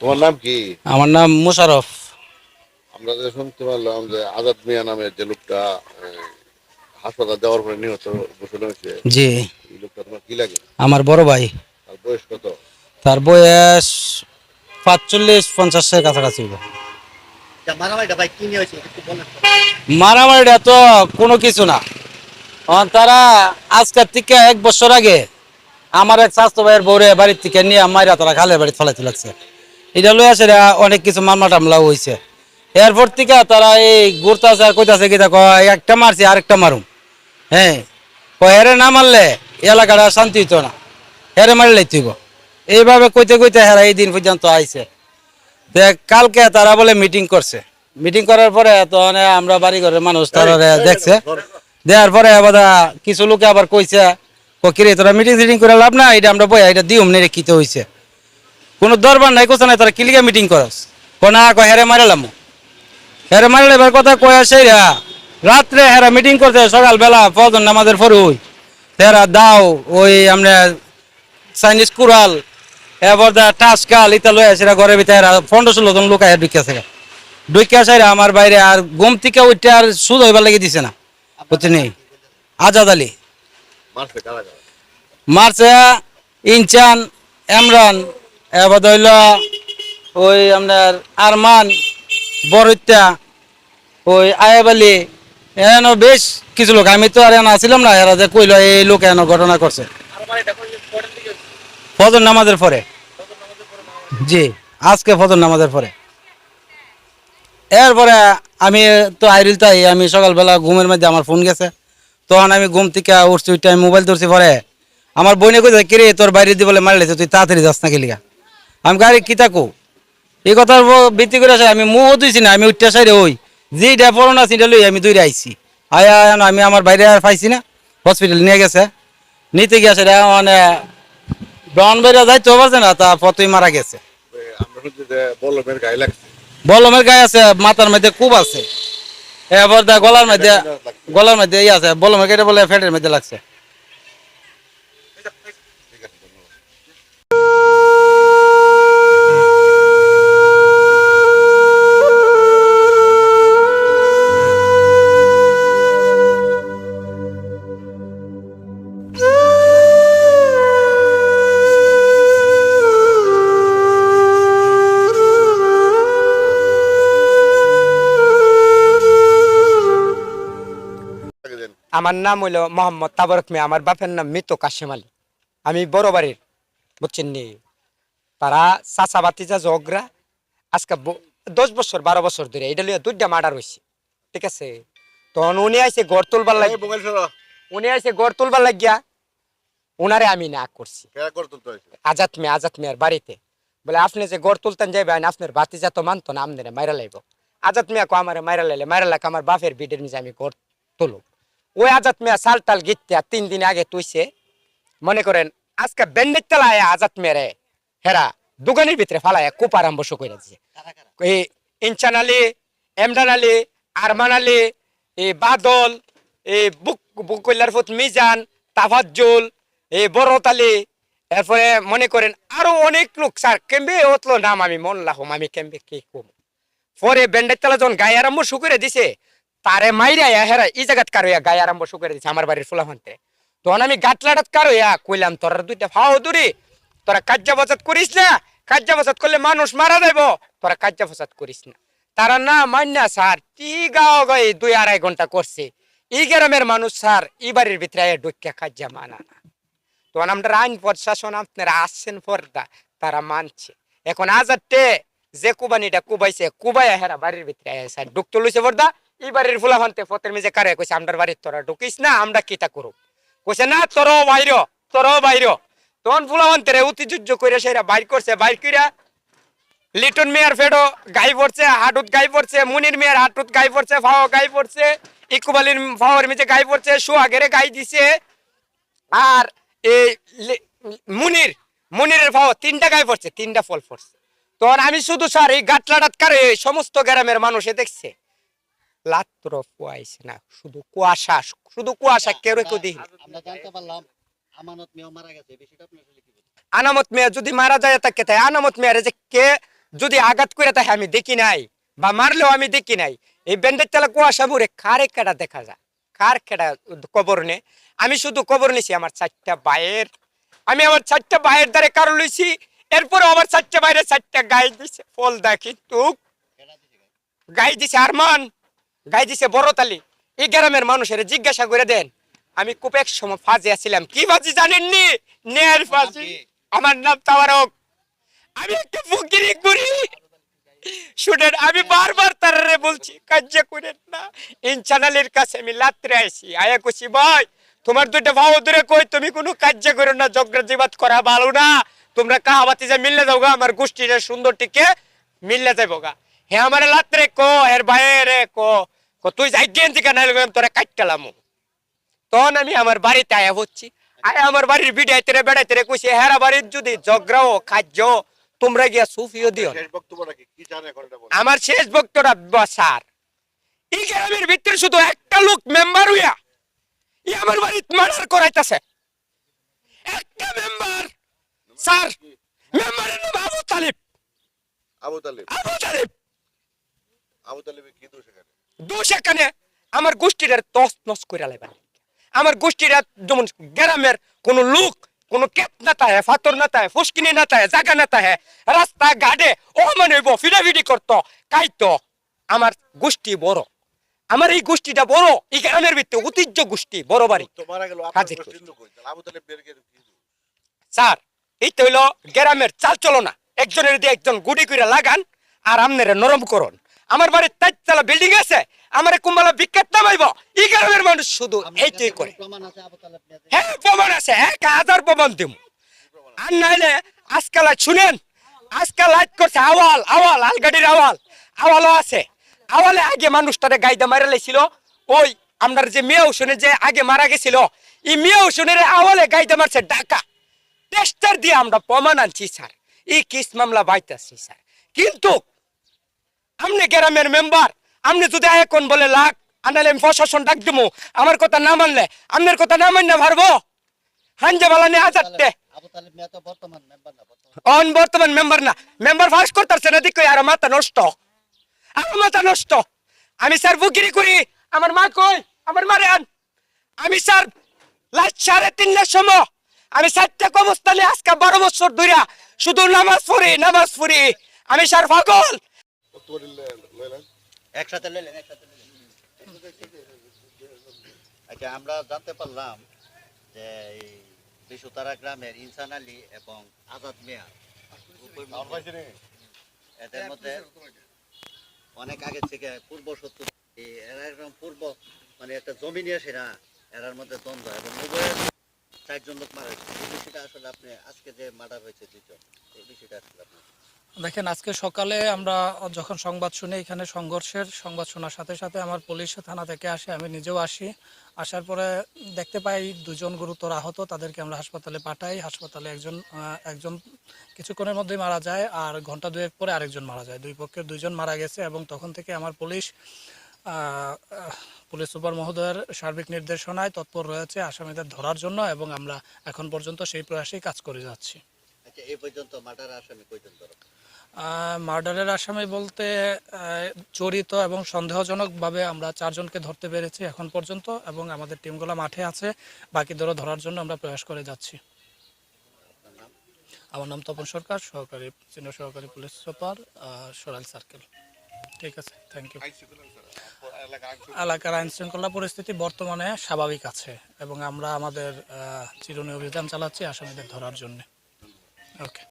তোমার নাম কি? আমার নাম মুশারফ। আমরা যে শুনতে পারলাম যে আজাদ মিয়া নামের যে লোকটা হাসপাতাল দেওয়ার পরে নিহত ঘোষণা হয়েছে জি। লোকটা তোমার কি লাগে? আমার বড় ভাই। তার বয়স কত? তার বয়স পাঁচচল্লিশ পঞ্চাশের কাছাকাছি মারামারিটা ভাই কি নিয়ে হয়েছে একটু বলেন তো। কোনো কিছু না। তারা আজকের থেকে এক বছর আগে আমার এক স্বাস্থ্য ভাইয়ের বউরে বাড়ির থেকে নিয়ে মাইরা তারা খালের বাড়ি ফলাইতে লাগছে এটা লই আসে অনেক কিছু মামলা টামলা হয়েছে এরপর থেকে তারা এই ঘুরতেছে আর কইতাছে কি দেখো একটা মারছি আরেকটা মারুম হ্যাঁ কয় হেরে না মারলে এলাকাটা শান্তি হইতো না হেরে মারলেই তুইব এইভাবে কইতে কইতে হেরা এই দিন পর্যন্ত আইছে দেখ কালকে তারা বলে মিটিং করছে মিটিং করার পরে তখন আমরা বাড়ি ঘরের মানুষ তারা দেখছে দেওয়ার পরে আবার কিছু লোকে আবার কইছে কিরে তোরা মিটিং টিটিং করে লাভ না এটা আমরা বই এটা দিও নেই কিতে হইছে। কোনো দরবার নাই কোথা নাই তারা কিলিকে মিটিং করস। কোনা কয় হেরে মারালাম হেরে মারলে এবার কথা কয় সেই রাত্রে হেরা মিটিং করতে সকালবেলা ফজর নামাজের পরে ওই। হেরা দাও ওই আমরা চাইনিজ কুড়াল এবার দা টাসকাল ইতা লয়ে আসে ঘরের ভিতরে এরা পনেরো ষোলো জন লোক আয়া ঢুকিয়াছে ঢুকিয়াছে আমার বাইরে আর গম থেকে ওইটা আর সুদ হইবার লেগে দিছে না। বুঝছি নেই আজাদ আলী। মারছে কারা ইনচান, এমরান এবার হইল ওই আপনার আরমান বরত্যা ওই আয়াবালি এন বেশ কিছু লোক, আমি তো আর এনে আসছিলাম না, এরা যে কইল এই লোক এন ঘটনা করছে। ফজর নামাজের পরে। জি, আজকে ফজর নামাজের পরে। এরপরে আমি তো আইরিল তাই, আমি সকালবেলা ঘুমের মধ্যে আমার ফোন গেছে। তখন আমি ঘুম থেকে উঠছি আমি মোবাইল ধরছি পরে। আমার বইনে কইছে কিরে তোর বাইরে দিয়ে বলে মারলেছে তুই তাড়াতাড়ি যাস না গেলিগা আমি গাড়ি কি থাকো এই কথার ভিত্তি করে আসে আমি মুখ দিছি না আমি উঠতে সাইডে ওই যেটা পড়না সেটা লই আমি দৌড়ে আইছি। আয়া আয়া আমি আমার বাইরে আর পাইছি না হসপিটাল নিয়ে গেছে। নিতে গিয়েছে রে মানে ব্রাউন বাইরে যাইতে পারছে না তা পতই মারা গেছে। যে গায়ে লাগছে। বলমের গায়ে আছে মাথার মধ্যে কুব আছে। এবার গলার মধ্যে গলার মধ্যে ইয়ে আছে বলমের কেটে বলে ফ্যাটের মধ্যে লাগছে। আমার নাম হইল মোহাম্মদ তাবরক মিয়া আমার বাপের নাম মৃত কাশেম আলী। আমি বড় বাড়ির বুঝছেন নি? তারা চাচা বাতিজা জগরা আজকে দশ বছর বারো বছর ধরে এটা লিয়ে দুইটা মার্ডার হয়েছে ঠিক আছে? তখন উনি আইসে গড় তুলবার লাগে উনি আইসে গড় তুলবার লাগিয়া উনারে আমি না করছি। আজাদ মিয়া আজাদ মিয়ার বাড়িতে। বলে আপনি যে গড় তুলতেন যাইবেন আপনার বাতিজা তো মানতো না আমনে মাইরা লাইব। আজাদ মিয়া কো আমার মাইরা লাইলে মাইরা লাগ আমার বাপের বিডের নিচে আমি গড় তুলো ওই আজাদ মিয়া সাল টাল গিতে তিন দিন আগে তুইছে। মনে করেন, আজকে বেন্ডের তলায় আজাদ মেরে হেরা দোকানের ভিতরে ফালায় কুপ আরম্ভ করে দিছে। এই ইনচান আলী, এমরান আলী, আরমান আলী, এই বাদল, এই বুক বুকল্লার ফুত মিজান, তাফাজ্জুল, এই বরত আলী, এরপরে মনে করেন আরও অনেক লোক, স্যার, কেমবে নাম আমি মন লাহম আমি কেমবে কি কম। পরে বেন্ডের তলা যখন গায়ে আরম্ভ শুকুরে দিছে তারে মাইরা হেরা এই জায়গাত কার গায়ে আরম্ভ শুকুরে দিছে, আমার বাড়ির ফুলাফান্তে। তখন আমি গাটলাটাত কার কইলাম, তোর দুইটা ফাও দূরে, তোরা কাজ্জা বসাত করিস না, কাজ্জা বসাত করলে মানুষ মারা যাইব, তোরা কাজ্জা বসাত করিস না। তারা, না মান্না স্যার টি গাও গায়ে দুই আড়াই ঘণ্টা করছে? এই গ্রামের মানুষ, স্যার ই বাড়ির ভিতরে ডুকিয়া কাজ্জা মানা না। তখন আমরা আইন প্রশাসন আপনারা আসছেন পর্দা, তারা মানছে। এখন আজাদটে যে কুবানিটা কুবাইছে, কুবাইয়া হেরা বাড়ির ভিতরে আইসা ডুকতে লইছে পর্দা এই বাড়ির ফুলাফান্তে ফতের মিজে কারে? কইছে, আমরার বাড়ির তোরা ঢুকিস না, আমরা কিতা করু কইছে, না, তোরও বাইর তোরও বাইর। তখন ফুলাফান্তেরে অতিযুদ্ধ করে সেরা বাইর করছে, বাইর কইরা লিটন মেয়ার ফেডো গাই পড়ছে হাটুত গাই পড়ছে, মুনির মেয়ার হাটুত গাই পড়ছে, ফাও গাই পড়ছে, ইকুবালির ফাওয়ার মিজে গাই পড়ছে সুহাগেরে গাই দিছে। আর এই মুনির, মুনিরের ফাও তিনটা গায়ে পড়ছে, তিনটা ফল পড়ছে। তখন আমি শুধু স্যার এই গাটলাটাত কারে সমস্ত গ্রামের মানুষে দেখছে। লাত্র কুয়াইছে না শুধু কুয়াশা শুধু কুয়াশা কেউ কেউ দেখি? আনামত মেয়ে যদি মারা যায় থাকে তাই আনামত মেয়ের যে কে যদি আঘাত করে থাকে আমি দেখি নাই বা মারলেও আমি দেখি নাই এই ব্যান্ডের তেলা কুয়াশা মুড়ে খারে কেটা দেখা যায়? খার কেটা কবর নে? আমি শুধু কবর নিছি আমার চারটা বায়ের। আমি আমার চারটা বায়ের দ্বারে কারও লইছি এরপরে আমার চারটা বাইরে চারটা গাই দিছে। ফল দা কিন্তু গাই দিছে আরমান। গাই দিছে বড়তালি। এই গ্রামের মানুষের জিজ্ঞাসা করে দেন, আমি খুব এক সময় ফাজে আছিলাম। কি ফাজি জানেননি? নেয়ার ফাজি আমার নাম তাওয়ারক। আমি একটা ফকিরি করি শুনেন, আমি বারবার তারারে বলছি করেন না। কাছে আমি লাত্রে আইছি। আয়া কছি ভাই, তোমার দুইটা ভাও ধরে কই? তুমি কোনো কার্য করো না জগ্রাজিবাদ করা ভালো না। তোমরা কাহাবাতি যে মিললে যাও গা, আমার গোষ্ঠীর সুন্দর টিকে মিললে যাব গা। হে আমার লাত্রে কো এর বাইরে কো। কো তুই যাই গেঞ্জি কেন? তোরা কাটতালাম তখন আমি আমার বাড়িতে আয়া হচ্ছি। আয় আমার বাড়ির বিড়াইতে বেড়াইতে কইছি হেরা বাড়ির যদি জগ্রাও খাদ্য তোমরা গিয়া সুফিও দিও আমার শেষ বক্তরা স্যার এই গ্রামের ভিতরে শুধু একটা লোক মেম্বার হইয়া ই আমার বাড়িতে মার্ডার করাইতাছে। একটা মেম্বার স্যার মেম্বারের নাম আবু তালিব। আবু তালিব। আবু তালিব। আবু তালিবের কি দোষ এখানে? দোষ এখানে? আমার গোষ্ঠীর তস নস করে লাইবার আমার গোষ্ঠীর যেমন গ্রামের কোন লোক কোন কেপ না তাহে ফাতর না তাহে ফুসকিনি না তাহে জায়গা না তাহে রাস্তা ঘাটে ও মানে ফিডাফিডি করতো কাইতো। আমার গোষ্ঠী বড়। আমার এই গোষ্ঠীটা বড় এই গ্রামের ভিতরে ঐতিহ্য গোষ্ঠী বড় বাড়ি। স্যার এই তো হইল গ্রামের চাল চলো না একজনের দিয়ে একজন গুড়ি করে লাগান আর আমনের নরম করুন। আমার বাড়ির তাইতলা বিল্ডিং আছে আমার কুম্বালা বিখ্যাত নামাইব এই গ্রামের মানুষ শুধু এইটাই করে। হ্যাঁ প্রমাণ আছে এক হাজার প্রমাণ দিব আর নাইলে আজকাল শুনেন আজকাল লাইট করছে আওয়াল আওয়াল আলগাড়ির আওয়াল। আওয়ালও আছে। আওয়ালে আগে মানুষটারে গাইদা মারা লেছিল ওই আপনার যে মেয়ে শুনে যে আগে মারা গেছিল এই মেয়ে শুনে আওয়ালে গাইদা মারছে ডাকা টেস্টার দিয়ে আমরা প্রমাণ আনছি স্যার। এই কেস মামলা বাইতাছি স্যার। কিন্তু আপনি গ্রামের মেম্বার আপনি যদি এখন বলে লাখ আনালে আমি প্রশাসন ডাক দেবো আমার কথা না মানলে আপনার কথা না মানলে পারব? হাঞ্জে বালা নিয়ে আজাদতে আবু তালেব মিয়া তো বর্তমান মেম্বার না বর্তমান অন বর্তমান মেম্বার না। মেম্বার ফাঁস করতেছে না দিকে আর মাথা নষ্ট। আর মাথা নষ্ট। আমি স্যার বুকিরি করি। আমার মা কই? আমার মারে আন। আমি স্যার লাস্ট সাড়ে তিনটার সময়। আমি চারটা কবস্থানে আজকে বারো বছর ধরে শুধু নামাজ পড়ি নামাজ পড়ি। আমি স্যার পাগল। আচ্ছা আমরা জানতে পারলাম যে এই বিশুতারা গ্রামের ইনসান আলী এবং আজাদ মিয়া এদের মধ্যে অনেক আগে থেকে পূর্ব শত্রু এরা একদম পূর্ব মানে একটা জমি নিয়ে সেরা এরার মধ্যে দ্বন্দ্ব এবং উভয়ের চারজন লোক মারা হয়েছে এই বিষয়টা আসলে আপনি আজকে যে মার্ডার হয়েছে দুইজন, এই বিষয়টা আসলে আপনি দেখেন, আজকে সকালে আমরা যখন সংবাদ শুনি, এখানে সংঘর্ষের সংবাদ শোনার সাথে সাথে আমার পুলিশ থানা থেকে আসে, আমি নিজেও আসি। আসার পরে দেখতে পাই দুজন গুরুতর আহত, তাদেরকে আমরা হাসপাতালে পাঠাই। হাসপাতালে একজন একজন কিছুক্ষণের মধ্যেই মারা যায় আর ঘণ্টা দুয়েক পরে আরেকজন মারা যায়। দুই পক্ষের দুইজন মারা গেছে এবং তখন থেকে আমার পুলিশ পুলিশ সুপার মহোদয়ের সার্বিক নির্দেশনায় তৎপর রয়েছে আসামিদের ধরার জন্য এবং আমরা এখন পর্যন্ত সেই প্রয়াসেই কাজ করে যাচ্ছি। আচ্ছা এই পর্যন্ত আসামি মার্ডারের আসামি বলতে জড়িত এবং সন্দেহজনকভাবে আমরা চারজনকে ধরতে পেরেছি এখন পর্যন্ত এবং আমাদের টিমগুলো মাঠে আছে। বাকিদেরও ধরার জন্য আমরা প্রয়াস করে যাচ্ছি। আমার নাম তপন সরকার সহকারী সিনিয়র সহকারী police super ah, Sarail circle. ঠিক আছে থ্যাংক ইউ এলাকার আইন শৃঙ্খলা পরিস্থিতি বর্তমানে স্বাভাবিক আছে এবং আমরা আমাদের চিরুনি অভিযান চালাচ্ছি আসামিদের ধরার জন্য। ওকে